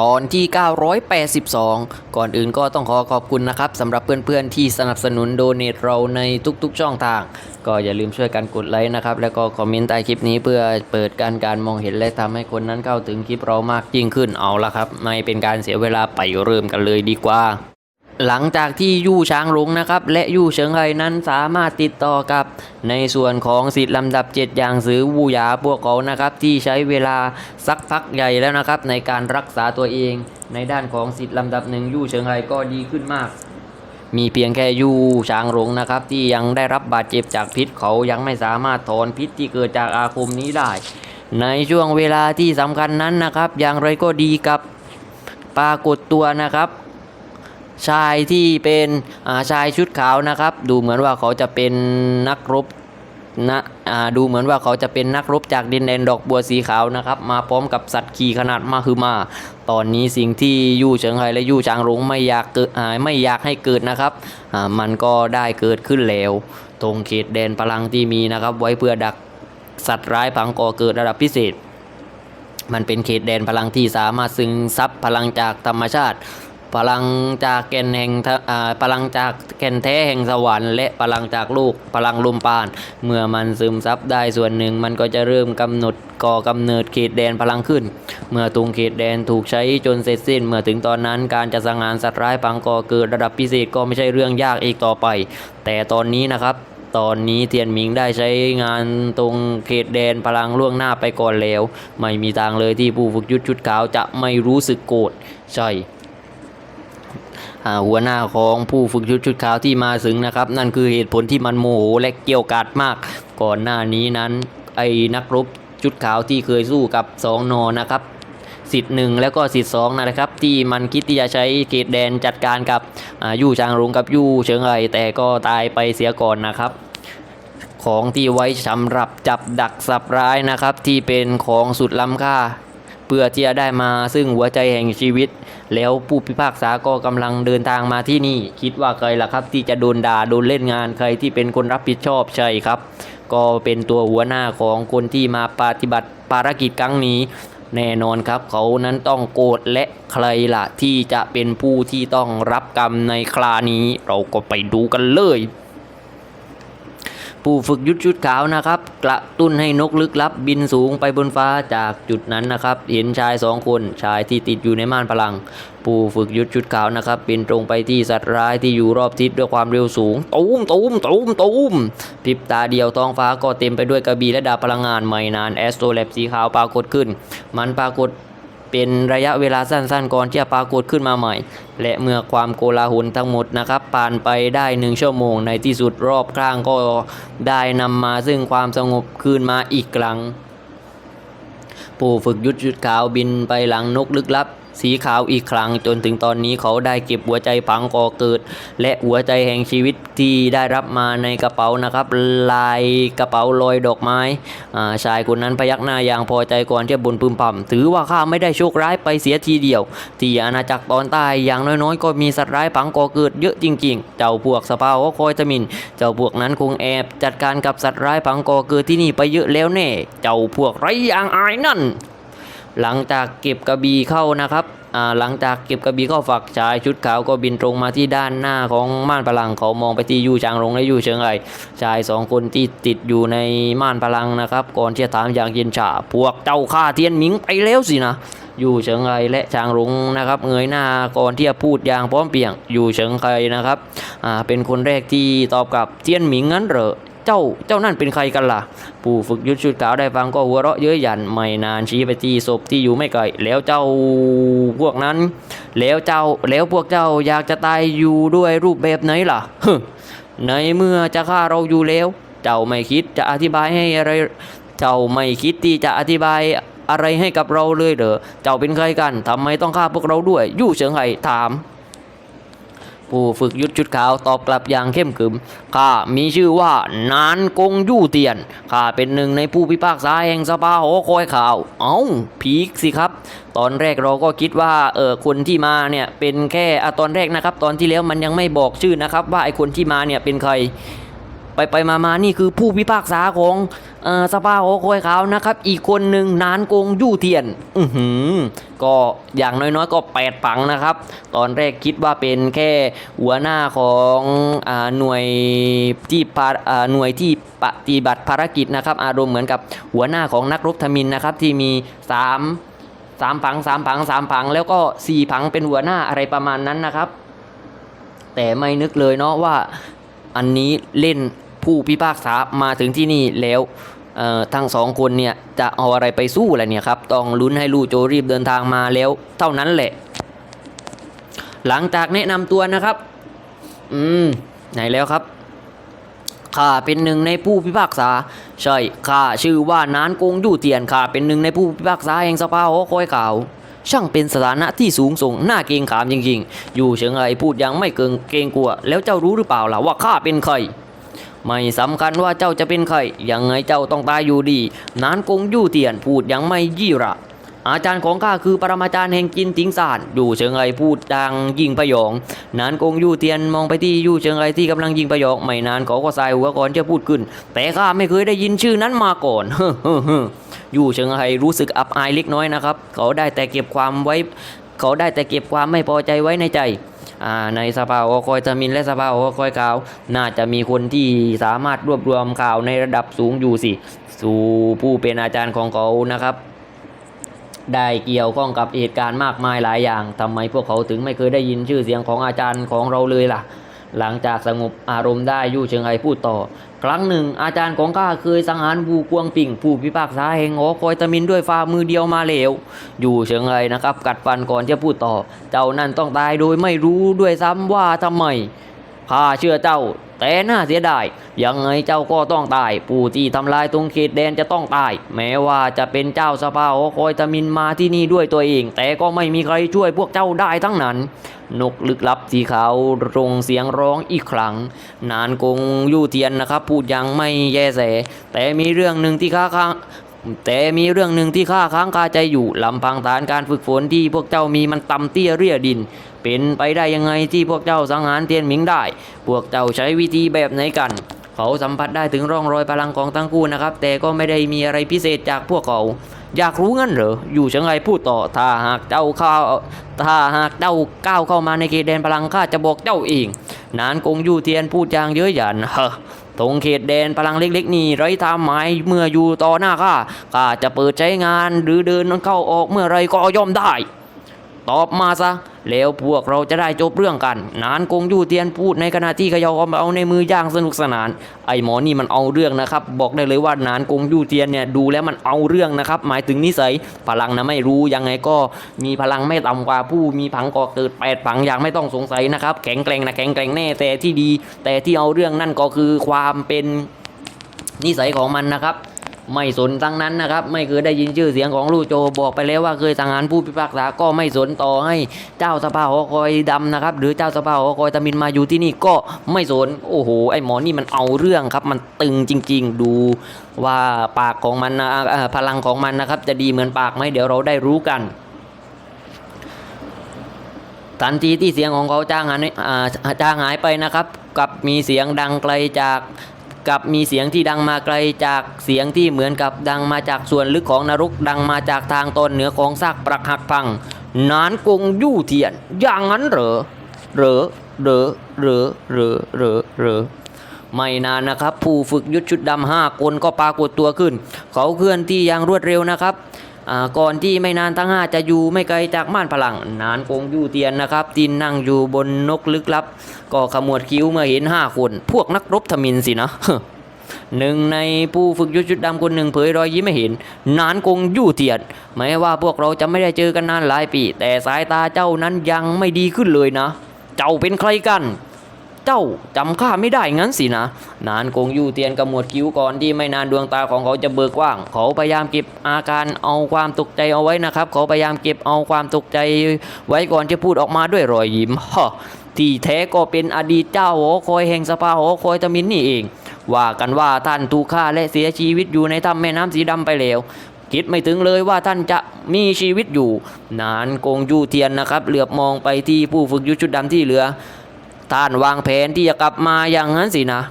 ตอนที่ 982 ก่อนอื่นก็ต้องขอขอบคุณนะครับสำหรับเพื่อนๆที่สนับสนุนโดเนทเราในทุกๆช่องทาง ก็อย่าลืมช่วยกันกดไลค์นะครับ แล้วก็คอมเมนต์ใต้คลิปนี้เพื่อเปิดการการมองเห็นและทำให้คนนั้นเข้าถึงคลิปเรามากยิ่งขึ้นเอาละครับ ไม่เป็นการเสียเวลาไปเริ่มกันเลยดีกว่า หลังจากที่ยู่ช้างหลงนะครับ และยู่เฉิงไห่นั้นสามารถติดต่อกับ ในส่วนของสิทธิ์ลำดับ 7 อย่างซือวูหยาพวกเขานะครับ ที่ใช้เวลาสักพักใหญ่แล้วนะครับ ในการรักษาตัวเอง ในด้านของสิทธิ์ลำดับหนึ่งยู่เฉิงไห่ก็ดีขึ้นมาก มีเพียงแค่ยู่ช้างหลงนะครับ ที่ยังได้รับบาดเจ็บจากพิษเขายังไม่สามารถถอนพิษที่เกิดจากอาคมนี้ได้ ในช่วงเวลาที่สำคัญนั้นนะครับ อย่างไรก็ดีกับปรากฏตัวนะครับ ชายที่เป็นาชายชุดขาวนะครับ ดูเหมือนว่าเขาจะเป็นนักรบนะดูเหมือนว่าเขาจะเป็นนักรบจากดินแดนดอกบัวสีขาวนะครับ มาพร้อมกับสัตว์ขี่ขนาดมาคือมา ตอนนี้สิ่งที่ยู่เฉิงไห่และยู่จางหลงไม่อยากเกิดไม่อยากให้เกิดนะครับมันก็ได้เกิดขึ้นแล้ว ตรงเขตแดนพลังที่มีนะครับ ไว้เพื่อดักสัตว์ร้ายพังก่อเกิดระดับพิเศษ มันเป็นเขตแดนพลังที่สามารถซึงซับพลังจากธรรมชาติ พลังจากแก่นแห่งอาพลังจากแก่นแท้แห่งสวรรค์และพลังจากลูกพลังลมปาน เมื่อมันซึมซับได้ส่วนหนึ่งมันก็จะเริ่มกำหนดก่อกำเนิดเขตแดนพลังขึ้น เมื่อตรงเขตแดนถูกใช้จนเสร็จสิ้น เมื่อถึงตอนนั้นการจะสังหารสัตว์ร้ายพังก่อเกิดระดับพิเศษก็ไม่ใช่เรื่องยากอีกต่อไป แต่ตอนนี้นะครับตอนนี้เทียนหมิงได้ใช้งานตรงเขตแดนพลังล่วงหน้าไปก่อนแล้ว ไม่มีทางเลยที่ผู้ฝึกยุทธชุดขาวจะไม่รู้สึกโกรธใช่ หัวหน้าของผู้ฝึกชุดชุดขาวที่มาถึงนะครับ นั่นคือเหตุผลที่มันโมโหและเกี่ยวกาดมาก ก่อนหน้านี้นั้น ไอ้นักรบชุดขาวที่เคยสู้กับสองนอนะครับสิทธิ์หนึ่งแล้วก็สิทธิ์สองนะครับ ที่มันคิดที่จะใช้เขตแดนจัดการกับยู่จางหลงกับยู่เฉิงไห่แต่ก็ตายไปเสียก่อนนะครับ ของที่ไว้สำหรับจับดักสับร้ายนะครับ ที่เป็นของสุดล้ำค่า เพื่อที่จะได้มาซึ่งหัวใจแห่งชีวิต แล้วผู้พิพากษาก็กำลังเดินทางมาที่นี่ คิดว่าใครล่ะครับ ที่จะโดนด่าโดนเล่นงานใครที่เป็นคนรับผิดชอบใช่ครับ ก็เป็นตัวหัวหน้าของคนที่มาปฏิบัติภารกิจครั้งนี้ แน่นอนครับ เขานั้นต้องโกรธและใครล่ะที่จะเป็นผู้ที่ต้องรับกรรมในครานี้ เราก็ไปดูกันเลย ผู้ฝึกยุทธชุดขาวนะครับ กระตุ้นให้นกลึกลับบินสูงไปบนฟ้าจากจุดนั้นนะครับ เห็นชายสองคนชายที่ติดอยู่ในม่านพลัง ผู้ฝึกยุทธชุดขาวนะครับบินตรงไปที่สัตว์ร้ายที่อยู่รอบทิศด้วยความเร็วสูงตูมตูมตูมตูมพริบตาเดียวท้องฟ้าก็เต็มไปด้วยกระบี่และดาบพลังงานไม่นานแอสโตรแลบสีขาวปรากฏขึ้น มันปรากฏ เป็นระยะเวลาสั้นๆ ก่อนที่จะปรากฏขึ้นมาใหม่ และเมื่อความโกลาหลทั้งหมดนะครับผ่านไปได้หนึ่งชั่วโมงในที่สุดรอบข้างก็ได้นำมาซึ่งความสงบคืนมาอีกครั้ง ผู้ฝึกยุทธจุดขาวบินไปหลังนกลึกลับ สีขาวอีกครั้งจนถึงตอนนี้เขาได้เก็บหัวใจพังก่อเกิด และหัวใจแห่งชีวิตที่ได้รับมาในกระเป๋านะครับ ลายกระเป๋าลอยดอกไม้อ่าชายคนนั้นพยักหน้าอย่างพอใจก่อนที่จะบนพึมพำถือว่าข้าไม่ได้โชคร้ายไปเสียทีเดียว ที่อาณาจักรตอนใต้อย่างน้อยๆ ก็มีสัตว์ร้ายพังก่อเกิดเยอะจริง ๆ เจ้าพวกสปาวคอยตมิน เจ้าพวกนั้นคงแอบจัดการกับสัตว์ร้ายพังก่อเกิดที่นี่ไปเยอะแล้วแน่ เจ้าพวกไร้ยางอายนั่น หลังจากเก็บกระบี่เข้านะครับหลังจากเก็บกระบี่เข้าฝักชายชุดขาวก็บินตรงมาที่ด้านหน้าของม่านพลังเขามองไปที่ยู่จางลงและยู่เชิงไอชายสองคนที่ติดอยู่ในม่านพลังนะครับ ก่อนที่จะถามอย่างเย็นฉาพวกเจ้าฆ่าเทียนหมิงไปแล้วสินะอยู่เฉิงไคและจางหลงนะครับเงยหน้าก่อนที่จะพูดอย่างพร้อมเพรียงอยู่เฉิงไคนะครับอ่าเป็นคนแรกที่ตอบกลับเทียนหมิงงั้นเหรอ เจ้าเจ้านั่นเป็นใครกันล่ะผู้ฝึกยุทธชุดขาวได้ฟังก็หัวเราะเย้ยหยันไม่นานชี้ไปที่ศพที่อยู่ไม่ไกลแล้วเจ้าพวกนั้น แล้วเจ้าแล้วพวกเจ้าอยากจะตายอยู่ด้วยรูปแบบไหนล่ะฮึในเมื่อจะฆ่าเราอยู่แล้ว เจ้าไม่คิดจะอธิบายให้อะไร เจ้าไม่คิดที่จะอธิบายอะไรให้กับเราเลยเหรอเจ้าเป็นใครกันทำไมต้องฆ่าพวกเราด้วยยู่เฉิงไห่ถาม ผู้ฝึกยุทธชุดขาวตอบกลับอย่างเข้มขึมข้ามีชื่อว่านานกงยู่เตียนข้าเป็นหนึ่งในผู้พิพากษาแห่งสภาหอคอยข่าว เอ้าพีคสิครับ ตอนแรกเราก็คิดว่าเออคนที่มาเนี่ยเป็นแค่อตอนแรกนะครับ ตอนที่แล้วมันยังไม่บอกชื่อนะครับ ว่าไอคนที่มาเนี่ยเป็นใคร ไปไปมามานี่คือผู้พิพากษาของอสภาหอคอยขาวนะครับ อีกคนหนึ่งนานกงยู่เทียน อือหือก็อย่างน้อยๆก็แปดปังนะครับ ตอนแรกคิดว่าเป็นแค่หัวหน้าของอหน่วยที่ปาหน่วยที่ปฏิบัติภารกิจนะครับ อารมณ์เหมือนกับหัวหน้าของนักรบทมินนะครับที่มีสามสามผังสามผังสามผัง แล้วก็สี่ผังเป็นหัวหน้าอะไรประมาณนั้นนะครับ แต่ไม่นึกเลยเนาะว่าอันนี้เล่น ผู้พิพากษามาถึงที่นี่แล้วทั้งสองคนเนี่ยจะเอาอะไรไปสู้อะไรเนี่ยครับต้องลุ้นให้ลู่โจรีบเดินทางมาแล้ว เท่านั้นแหละ หลังจากแนะนำตัวนะครับ อืมไหนแล้วครับข้าเป็นหนึ่งในผู้พิพากษา ใช่ข้าชื่อว่านานกงยู่เตียนข้าเป็นหนึ่งในผู้พิพากษาแห่งสภาหอคอยข่าว ช่างเป็นสถานะที่สูงส่งหน้าเกรงขามจริงๆ อยู่เฉิงไอพูดยังไม่เกิงเกรงกลัว แล้วเจ้ารู้หรือเปล่าล่ะว่าข้าเป็นใคร ไม่สำคัญว่าเจ้าจะเป็นใครยังไงเจ้าต้องตายอยู่ดี นานกงยู่เตียนพูดยังไม่ยี่ระ อาจารย์ของข้าคือปรมาจารย์แห่งจินติงซานอยู่เชิงไอพูดดังยิงประยอง นานกงยู่เตียนมองไปที่ยู่เชิงไอที่กำลังยิงประยองไม่นานเขาก็สายหัวก่อนจะพูดขึ้น แต่ข้าไม่เคยได้ยินชื่อนั้นมาก่อนอยู่เชิงไอรู้สึกอับอายเล็กน้อยนะครับ เขาได้แต่เก็บความไว้ เขาได้แต่เก็บความไม่พอใจไว้ในใจ ในสภาโอคอยทมินและสภาโอคอยข่าว น่าจะมีคนที่สามารถรวบรวมข่าวในระดับสูงอยู่สิ สู่ผู้เป็นอาจารย์ของเขานะครับได้เกี่ยวข้องกับเหตุการณ์มากมายหลายอย่างทำไมพวกเขาถึงไม่เคยได้ยินชื่อเสียงของอาจารย์ของเราเลยล่ะ หลังจากสงบอารมณ์ได้ยู่เชิงไอพูดต่อ ครั้งหนึ่ง อาจารย์ของข้าเคยสังหารบูกวงปิ่ง ผู้พิพากษาแห่งหอคอยตะมินด้วยฝ่ามือเดียวมาเหลว อยู่เชิงไอนะครับ กัดฟันก่อนจะพูดต่อ เจ้านั่นต้องตายโดยไม่รู้ด้วยซ้ำว่าทำไมข้าเชื่อเจ้า แต่น่าเสียดายยังไงเจ้าก็ต้องตายผู้ที่ทำลายตรงเขตแดนจะต้องตาย แม้ว่าจะเป็นเจ้าสภาหอคอยตมินมาที่นี่ด้วยตัวเอง แต่ก็ไม่มีใครช่วยพวกเจ้าได้ทั้งนั้น นกลึกลับสีขาวรงเสียงร้องอีกครั้ง นานกงยู่เทียนนะครับ พูดยังไม่แยแส แต่มีเรื่องหนึ่งที่ข้าค้างแต่มีเรื่องหนึ่งที่ข้าค้างคาใจอยู่ลำพังฐานการฝึกฝนที่พวกเจ้ามีมันต่ำเตี้ยเรียดิน เป็นไปได้ยังไงที่พวกเจ้าสังหารเทียนหมิงได้ พวกเจ้าใช้วิธีแบบไหนกัน เขาสัมผัสได้ถึงร่องรอยพลังของทั้งคู่นะครับ แต่ก็ไม่ได้มีอะไรพิเศษจากพวกเขา อยากรู้งั้นเหรอ อยู่เชิงไงพูดต่อ ถ้าหากเจ้าเข้า ถ้าหากเจ้าก้าวเข้ามาในเขตแดนพลังข้าจะบอกเจ้าเอง นานกงยู่เทียนพูดอย่างเย้ยหยันเฮ้อตรงเขตแดนพลังเล็ก ๆ นี่ไร้ทางหมายเมื่ออยู่ต่อหน้าข้าข้าจะเปิดใช้งานหรือเดินเข้าออกเมื่อไรก็ย่อมได้ ตอบมาซะ แล้วพวกเราจะได้จบเรื่องกัน นานกงยู่เตียนพูดในขณะที่เขยาเอาในมือย่างสนุกสนาน ไอหมอนี่มันเอาเรื่องนะครับ บอกได้เลยว่านานกงยู่เตียนเนี่ยดูแล้วมันเอาเรื่องนะครับ หมายถึงนิสัยพลังนะไม่รู้ยังไงก็มีพลังไม่ต่ำกว่าผู้มีผังก่อเกิดแปดผังอย่างไม่ต้องสงสัยนะครับแข็งแกร่งนะแข็งแกร่งแน่แต่ที่ดี แต่ที่เอาเรื่องนั่นก็คือความเป็นนิสัยของมันนะครับ ไม่สนทั้งนั้นนะครับ ไม่เคยได้ยินชื่อเสียงของลู่โจบอกไปแล้วว่าเคยสังหารผู้พิพากษาก็ไม่สนต่อให้เจ้าสภาหอคอยดำนะครับ หรือเจ้าสภาหอคอยตะมินมาอยู่ที่นี่ก็ไม่สนโอ้โหไอหมอนี่มันเอาเรื่องครับ มันตึงจริง ๆ ดูว่าปากของมันนะพลังของมันนะครับ จะดีเหมือนปากไหมเดี๋ยวเราได้รู้กันทันทีที่เสียงของเขาจ้างหายอ่าจางหายไปนะครับ กับมีเสียงดังไกลจาก กับมีเสียงที่ดังมาไกลจากเสียงที่เหมือนกับดังมาจากส่วนลึกของนรกดังมาจากทางตอนเหนือของซากปรักหักพังนานกงยู่เทียน อย่างนั้นเหรอเหรอเหรอเหรอเหรอเหรอเหรอไม่นานนะครับ ผู้ฝึกยุทธชุดดำห้าคนก็ปรากฏตัวขึ้น เขาเคลื่อนที่อย่างรวดเร็วนะครับ ก่อนที่ไม่นานทั้งห้าจะอยู่ไม่ไกลจากม่านพลัง นานคงยู่เตียนนะครับที่นั่งอยู่บนนกลึกลับ ก็ขมวดคิ้วเมื่อเห็นห้าคน พวกนักรบทมินสินะหนึ่งในผู้ฝึกยุทธชุดดำคนหนึ่งเผยรอยยิ้มให้เห็น นานคงยู่เตียนแม้ว่าพวกเราจะไม่ได้เจอกันนานหลายปี แต่สายตาเจ้านั้นยังไม่ดีขึ้นเลยนะ เจ้าเป็นใครกัน เจ้าจำข้าไม่ได้งั้นสินะ นานคงยู่เตียนกระหมวดคิ้วก่อนที่ไม่นานดวงตาของเขาจะเบิกกว้าง เขาพยายามเก็บอาการเอาความตกใจเอาไว้นะครับ เขาพยายามเก็บเอาความตกใจไว้ก่อนจะพูดออกมาด้วยรอยยิ้มฮะที่แท้ก็เป็นอดีตเจ้าหอคอยแห่งสภาหอคอยตะมินนี่เอง ว่ากันว่าท่านถูกฆ่าและเสียชีวิตอยู่ในถ้ำแม่น้ำสีดำไปแล้วคิดไม่ถึงเลยว่าท่านจะมีชีวิตอยู่ นานกงยู่เทียนนะครับ เหลือบมองไปที่ผู้ฝึกยุทธชุดดำที่เหลือ ท่านวางแผนที่จะกลับมาอย่างนั้นสินะ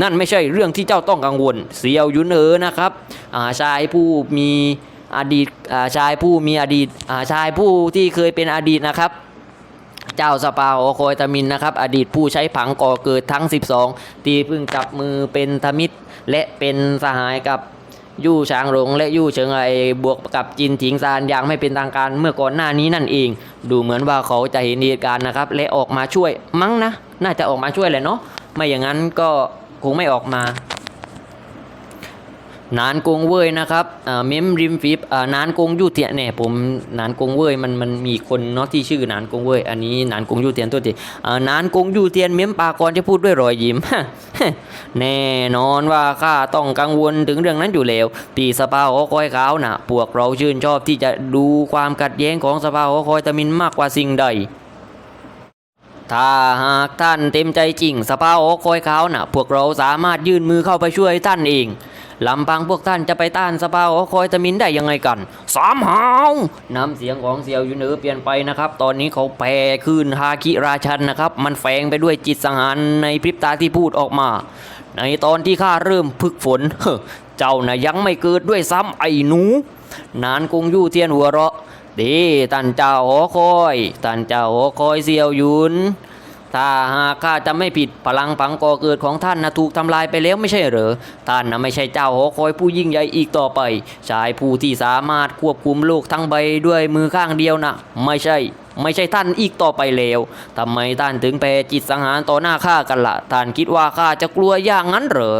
นั่นไม่ใช่เรื่องที่เจ้าต้องกังวลเซียวยุนเอ๋อนะครับาชายผู้มีอดีตาชายผู้มีอดีตาชายผู้ที่เคยเป็นอดีตนะครับเจ้าสปาโอโคอยตามินนะครับ อดีตผู้ใช้ผังก่อเกิดทั้ง 12 ที่เพิ่งจับมือเป็นธมิตร และเป็นสหายกับ ยู่ช้างหลงและยู่เฉิงไอบวกกับจินถิงซานอย่างไม่เป็นทางการเมื่อก่อนหน้านี้นั่นเอง ดูเหมือนว่าเขาจะเห็นเหตุการณ์นะครับ และออกมาช่วยมั้งนะ น่าจะออกมาช่วยแหละเนาะไม่อย่างนั้นก็คงไม่ออกมา นานกงเว่ยนะครับเมมริมฟิปอ่านานกงยู่เทียนเนี่ยผมนานกงเว่ยมันมันมีคนเนาะที่ชื่อนานกงเว่ยอันนี้นานกงยู่เทียนตัวทีอ่านานกงยู่เทียนเมมปากรจะพูดด้วยรอยยิ้มแน่นอนว่าข้าต้องกังวลถึงเรื่องนั้นอยู่แล้วตีสภาหอคอยขาวนะพวกเราชื่นชอบที่จะดูความขัดแย้งของสภาหอคอยตะมินมากกว่าสิ่งใดถ้าหากท่านเต็มใจจริง สภาโอคอยเขาน่ะพวกเราสามารถยื่นมือเข้าไปช่วยท่านเอง ลำพังพวกท่านจะไปต้านสภาโอคอยตะมินได้ยังไงกัน สามหาวน้ำเสียงของเซียวยูเนอเปลี่ยนไปนะครับ ตอนนี้เขาแผ่ขึ้นฮาคิราชันนะครับ มันแฝงไปด้วยจิตสังหารในพริบตาที่พูดออกมา ในตอนที่ข้าเริ่มฝึกฝน เจ้าน่ะยังไม่เกิดด้วยซ้ำไอ้หนู นานกงยู่เทียนหัวเราะดีท่านเจ้าหอคอยท่านเจ้าหอคอยเซียวหยุน ถ้าหากข้าจะไม่ผิดพลังผังก่อเกิดของท่านนะถูกทำลายไปแล้วไม่ใช่เหรอ ท่านนะไม่ใช่เจ้าหอคอยผู้ยิ่งใหญ่อีกต่อไป ชายผู้ที่สามารถควบคุมโลกทั้งใบด้วยมือข้างเดียวนะไม่ใช่ไม่ใช่ท่านอีกต่อไปแล้ว ทำไมท่านถึงแพ้จิตสังหารต่อหน้าข้ากันละ่ะ ท่านคิดว่าข้าจะกลัวอย่างนั้นเหรอ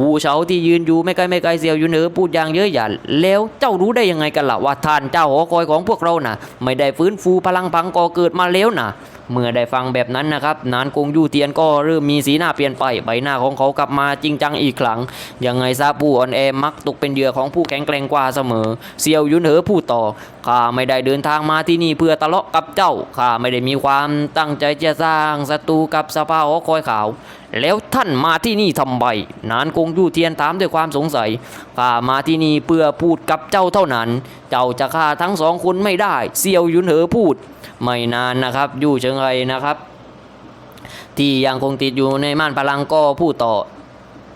วูเฉาที่ยืนอยู่ไม่ไกลไม่ไกลเสียวอยู่เหนือพูดอย่างเยอะหยันแล้วเจ้ารู้ได้ยังไงกันล่ะว่าท่านเจ้าหอคอยของพวกเราน่ะ ไม่ได้ฟื้นฟูพลังพังก่อเกิดมาแล้วน่ะ เมื่อได้ฟังแบบนั้นนะครับนานกงยู่เตียนก็เริ่มมีสีหน้าเปลี่ยนไปใบหน้าของเขากลับมาจริงจังอีกครั้งยังไงซาผู้อ่อนแอมักตกเป็นเหยื่อของผู้แข็งแกร่งกว่าเสมอ เซียวยุนเหอพูดต่อข้าไม่ได้เดินทางมาที่นี่เพื่อทะเลาะกับเจ้าข้าไม่ได้มีความตั้งใจจะสร้างศัตรูกับสภาหอคอยขาวแล้วท่านมาที่นี่ทำไมนานกงยู่เทียนถามด้วยความสงสัยข้ามาที่นี่เพื่อพูดกับเจ้าเท่านั้น เจ้าจะฆ่าทั้งสองคนไม่ได้ เซียวยุนเหอพูด ไม่นานนะครับ ยู่เชิงไอนะครับ ที่ยังคงติดอยู่ในม่านพลังก็พูดต่อ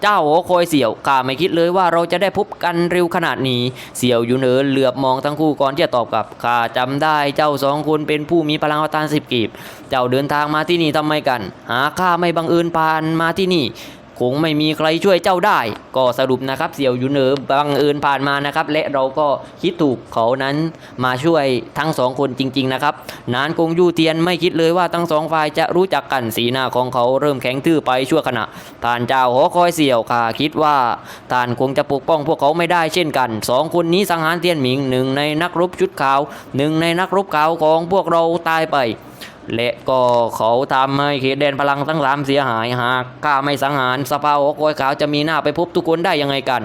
เจ้าหอคอยเสี่ยวข้าไม่คิดเลยว่าเราจะได้พบกันเร็วขนาดนี้ เสี่ยวอยู่เหนือเหลือบมองทั้งคู่ก่อนที่จะตอบกลับข้าจำได้เจ้าสองคนเป็นผู้มีพลังอวตารสิบกีบ เจ้าเดินทางมาที่นี่ทำไมกัน หาข้าไม่บังเอิญผ่านมาที่นี่ คงไม่มีใครช่วยเจ้าได้ ก็สรุปนะครับเสี่ยวอยู่เหนือบังเอิญผ่านมานะครับ และเราก็คิดถูกเขานั้นมาช่วยทั้งสองคนจริง ๆ นะครับ นานกงยู่เทียนไม่คิดเลยว่าทั้งสองฝ่ายจะรู้จักกันสีหน้าของเขาเริ่มแข็งทื่อไปชั่วขณะท่านเจ้าหอคอยเสี่ยวข้าคิดว่าท่านคงจะปกป้องพวกเขาไม่ได้เช่นกันสองคนนี้สังหารเทียนหมิงหนึ่งในนักรบชุดขาวหนึ่งในนักรบขาวของพวกเราตายไป และก็เขาทำให้เขตแดนพลังทั้งสามเสียหายหากข้าไม่สังหารสภาหอกอยขาวจะมีหน้าไปพบทุกคนได้ยังไงกัน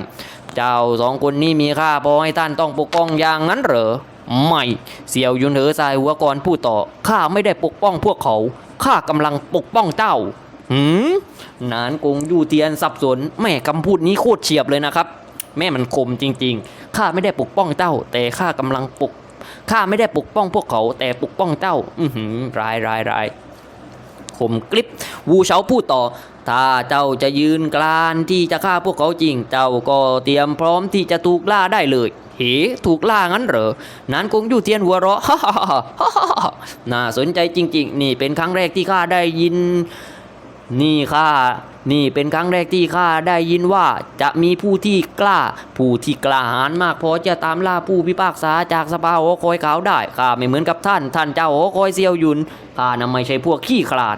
เจ้าสองคนนี้มีค่าพอให้ท่านต้องปกป้องอย่างนั้นเหรอไม่เสี่ยวยุนเหอสายหัวก่อนพูดต่อข้าไม่ได้ปกป้องพวกเขาข้ากำลังปกป้องเจ้าหืมนานกงยู่เตียนสับสนแม่คำพูดนี้โคตรเฉียบเลยนะครับ แม่มันคมจริง ๆข้าไม่ได้ปกป้องเจ้า แต่ข้ากำลังปก ข้าไม่ได้ปกป้องพวกเขาแต่ปกป้องเจ้า อือหือรายร้ายร้ายคมกริบวูเฉาพูดต่อ ถ้าเจ้าจะยืนกลานที่จะฆ่าพวกเขาจริง เจ้าก็เตรียมพร้อมที่จะถูกล่าได้เลยเหถูกล่างั้นเหรอ นั้นคงอยู่เทียนหัวเราะ น่าสนใจจริง ๆ นี่เป็นครั้งแรกที่ข้าได้ยิน นี่ข้านี่เป็นครั้งแรกที่ข้าได้ยินว่าจะมีผู้ที่กล้า ผู้ที่กล้าหาญมากพอจะตามล่าผู้พิพากษาจากสภาหอคอยขาวได้ข้าไม่เหมือนกับท่าน ท่านเจ้าหอคอยเซียวหยุนข้านะไม่ใช่พวกขี้ขลาด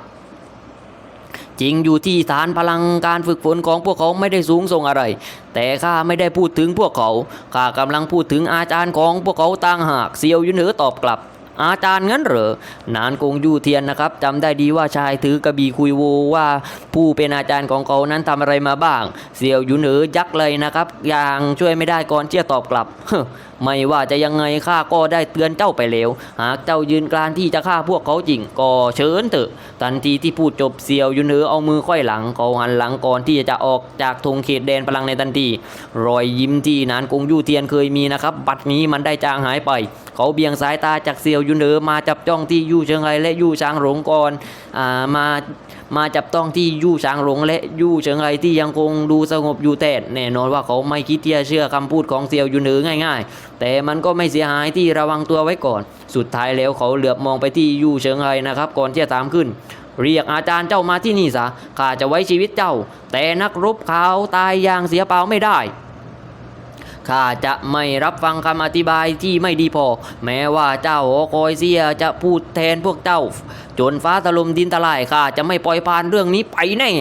จริงอยู่ที่ฐานพลังการฝึกฝนของพวกเขาไม่ได้สูงส่งอะไร แต่ข้าไม่ได้พูดถึงพวกเขาข้ากำลังพูดถึงอาจารย์ของพวกเขาต่างหากเซียวยุนเหอตอบกลับ อาจารย์งั้นเหรอนานกงยู่เทียนนะครับจำได้ดีว่าชายถือกระบี่คุยโวว่า ผู้เป็นอาจารย์ของเขานั้นทำอะไรมาบ้าง เสียวยุนเหอยักเลยนะครับ อย่างช่วยไม่ได้ก่อนเชี่ยตอบกลับ ไม่ว่าจะยังไงข้าก็ได้เตือนเจ้าไปแล้ว หากเจ้ายืนกรานที่จะฆ่าพวกเขาจริงก็เชิญเถอะ ทันทีที่พูดจบเซียวยุนเหอเอามือค่อยหลังเขาหันหลังก่อนที่จะออกจากธงเขตแดนพลังในทันที รอยยิ้มที่นานกงยู่เทียนเคยมีนะครับ บัดนี้มันได้จางหายไป เขาเบี่ยงสายตาจากเซียวยุนเหอมาจับจ้องที่ยู่เชิงไรและยู่ช้างหลงก่อนอ่ามา มาจับต้องที่ยู่ช้างหลงและยู่เฉิงไอที่ยังคงดูสงบอยู่แต่แน่นอนว่าเขาไม่คิดที่จะเชื่อคำพูดของเซียวยูเหนือง่าย ๆ แต่มันก็ไม่เสียหายที่ระวังตัวไว้ก่อน สุดท้ายแล้วเขาเหลือบมองไปที่ยู่เฉิงไอนะครับ ก่อนที่จะถามขึ้น เรียกอาจารย์เจ้ามาที่นี่ซะข้าจะไว้ชีวิตเจ้า แต่นักรบเขาตายอย่างเสียเปล่าไม่ได้ข้าจะไม่รับฟังคำอธิบายที่ไม่ดีพอ แม้ว่าเจ้าหอคอยเสียจะพูดแทนพวกเจ้าจนฟ้าถล่มดินทลายข้าจะไม่ปล่อยผ่านเรื่องนี้ไปแน่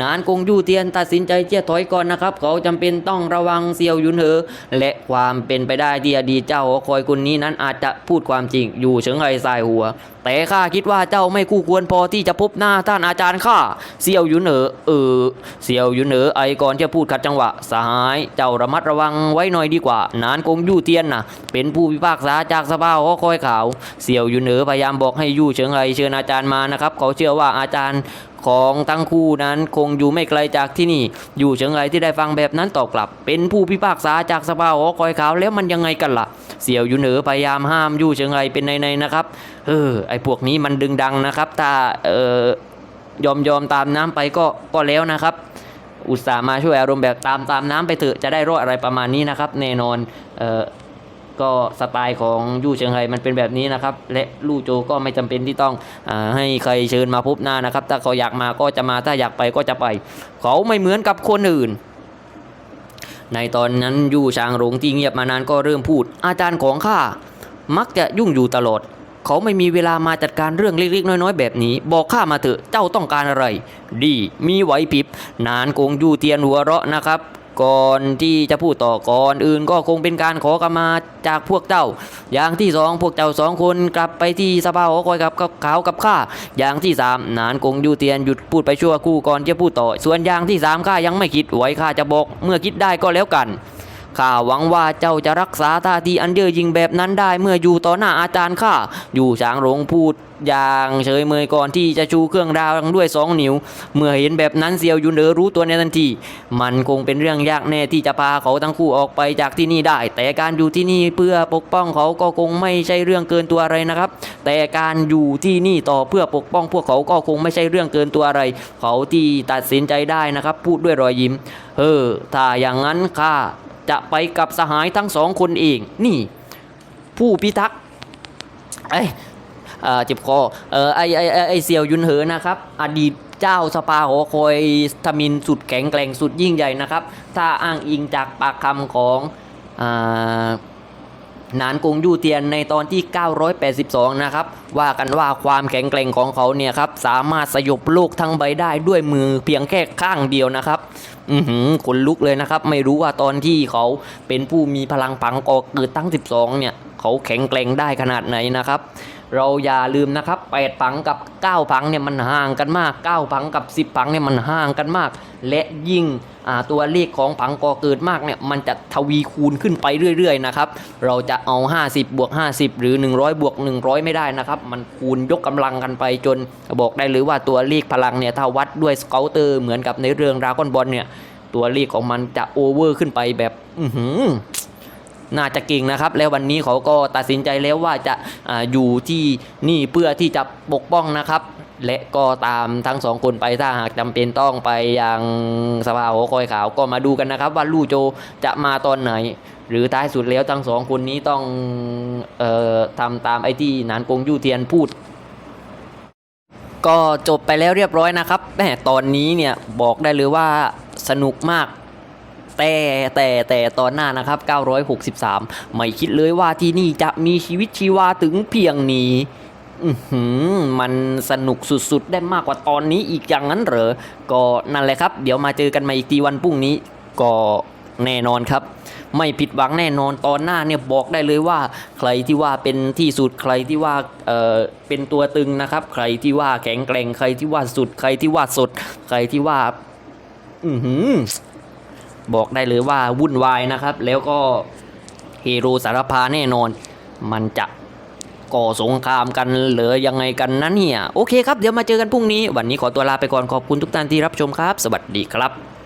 นานกงยู่เตียนตัดสินใจเจียถอยก่อนนะครับ เขาจำเป็นต้องระวังเซียวหยุนเหอ และความเป็นไปได้ที่อดีตเจ้าหอคอยคนนี้นั้นอาจจะพูดความจริงอยู่เฉิงไห้สายหัว แต่ข้าคิดว่าเจ้าไม่คู่ควรพอที่จะพบหน้าท่านอาจารย์ข้าเซียวหยุนเหอเออเซียวหยุนเหอไอก่อนจะพูดขัดจังหวะสหายเจ้าระมัดระวังไว้หน่อยดีกว่า นานกงยู่เตียนนะเป็นผู้พิพากษาจากสภาหอคอยขาวเซียวหยุนเหอพยายามบอกให้ยู่เฉิงไอเชิญอาจารย์มานะครับ เขาเชื่อว่าอาจารย์ของทั้งคู่นั้นคงอยู่ไม่ไกลจากที่นี่ อยู่เฉิงไอที่ได้ฟังแบบนั้นตอบกลับ เป็นผู้พิพากษาจากสภาหอคอยขาวแล้วมันยังไงกันล่ะ เสี่ยวหยุนเหอพยายามห้ามยู่เฉิงไอเป็นในๆนะครับ เออไอพวกนี้มันดึงดังนะครับถ้าเออยอมยอมตามน้ำไปก็ก็แล้วนะครับ อุตส่าห์มาช่วยอารมณ์แบบตามตามน้ำไปเถอะจะได้รอดอะไรประมาณนี้นะครับ แน่นอนเออ ก็สไตล์ของยู่เฉิงไฮมันเป็นแบบนี้นะครับ และลู่โจก็ไม่จำเป็นที่ต้องอให้ใครเชิญมาพบหน้านะครับ ถ้าเขาอยากมาก็จะมาถ้าอยากไปก็จะไป เขาไม่เหมือนกับคนอื่นในตอนนั้นยู่ชางหลงที่เงียบมานานก็เริ่มพูด อาจารย์ของข้ามักจะยุ่งอยู่ตลอด เขาไม่มีเวลามาจัดการเรื่องเล็กๆ น้อยๆ แบบนี้ บอกข้ามาเถอะเจ้าต้องการอะไร ดี มีไหวพริบ นานคงยู่เตียนหัวเราะนะครับ ก่อนที่จะพูดต่อก่อนอื่นก็คงเป็นการขอกรมาจากพวกเจ้า อย่างที่สองพวกเจ้าสองคนกลับไปที่สภาหอคอยกับกับขาวกับข้าอย่างที่สามนานกงยูเตียนหยุดพูดไปชั่วครู่ก่อนจะพูดต่อ ส่วนอย่างที่สามข้ายังไม่คิดไว้ข้าจะบอก เมื่อคิดได้ก็แล้วกัน ข้าหวังว่าเจ้าจะรักษาท่าทีอันเย่อหยิ่งแบบนั้นได้เมื่ออยู่ต่อหน้าอาจารย์ข้าอยู่ช้างหลงพูดอย่างเฉยเมยก่อนที่จะชูเครื่องราวด้วยสองนิ้ว เมื่อเห็นแบบนั้นเซียวยุนเดอรู้ตัวในทันที มันคงเป็นเรื่องยากแน่ที่จะพาเขาทั้งคู่ออกไปจากที่นี่ได้ แต่การอยู่ที่นี่เพื่อปกป้องเขาก็คงไม่ใช่เรื่องเกินตัวอะไรนะครับ แต่การอยู่ที่นี่ต่อเพื่อปกป้องพวกเขาก็คงไม่ใช่เรื่องเกินตัวอะไร เขาที่ตัดสินใจได้นะครับ พูดด้วยรอยยิ้ม เออถ้าอย่างนั้นข้า จะไปกับสหายทั้งสองคนเอง นี่ผู้พิทักษ์ไอ้ยเจ็บคอเออไอไอไอ้ไอเซียวยุนเหอนะครับ อดีตเจ้าสปาหอคอยทมินสุดแข็งแกร่งสุดยิ่งใหญ่นะครับ ถ้าอ้างอิงจากปากคำของอ่า นานกงยู่เตียนในตอนที่ 982 นะครับ ว่ากันว่าความแข็งแกร่งของเขาเนี่ยครับ สามารถสยบโลกทั้งใบได้ด้วยมือเพียงแค่ข้างเดียวนะครับ อือหือขนลุกเลยนะครับ ไม่รู้ว่าตอนที่เขาเป็นผู้มีพลังผังกอเกิดตั้ง 12 เนี่ย เขาแข็งแกร่งได้ขนาดไหนนะครับ เราอย่าลืมนะครับ8ผังกับ 9 ผังเนี่ยมันห่างกันมาก 9 ผังกับ 10 ผังเนี่ยมันห่างกันมาก และยิ่งตัวเลขของผังกอเกิดมากเนี่ยมันจะทวีคูณขึ้นไปเรื่อยๆนะครับเราจะเอา 50 บวก 50 หรือ 100 บวก 100 ไม่ได้นะครับมันคูณยกกำลังกันไปจนบอกได้เลยว่าตัวเลขพลังเนี่ยถ้าวัดด้วยสเกลเตอร์เหมือนกับในเรื่องดราก้อนบอลเนี่ยตัวเลขของมันจะโอเวอร์ขึ้นไปแบบ อือหือ น่าจะเก่งนะครับ แล้ววันนี้เขาก็ตัดสินใจแล้วว่าจะอาอยู่ที่นี่เพื่อที่จะปกป้องนะครับ และก็ตามทั้งสองคนไปถ้าหากจำเป็นต้องไปยังสภาหอคอยขาวก็มาดูกันนะครับ ว่าลู่โจจะมาตอนไหน หรือท้ายสุดแล้วทั้งสองคนนี้ต้องออทำตามไอ้ที่นานกงยู่เทียนพูดก็จบไปแล้วเรียบร้อยนะครับแหมตอนนี้เนี่ยบอกได้เลยว่าสนุกมาก แต่แต่แต่ตอนหน้านะครับ 963 ไม่คิดเลยว่าที่นี่จะมีชีวิตชีวาถึงเพียงนี้อือหือมันสนุกสุดๆ ได้มากกว่าตอนนี้อีกอย่างนั้นเหรอ ก็นั่นแหละครับ เดี๋ยวมาเจอกันใหม่อีกทีวันพรุ่งนี้ ก็แน่นอนครับ ไม่ผิดหวังแน่นอนตอนหน้าเนี่ยบอกได้เลยว่า ใครที่ว่าเป็นที่สุดใครที่ว่าเออเป็นตัวตึงนะครับ ใครที่ว่าแข็งแกร่งใครที่ว่าสุด ใครที่ว่าสด ใครที่ว่า อือหือ บอกได้เลยว่าวุ่นวายนะครับ แล้วก็เฮโร่สารพาแน่นอน มันจะก่อสงครามกันหรือยังไงกันนะเนี่ย โอเคครับ เดี๋ยวมาเจอกันพรุ่งนี้ วันนี้ขอตัวลาไปก่อนขอบคุณทุกท่านที่รับชมครับ สวัสดีครับ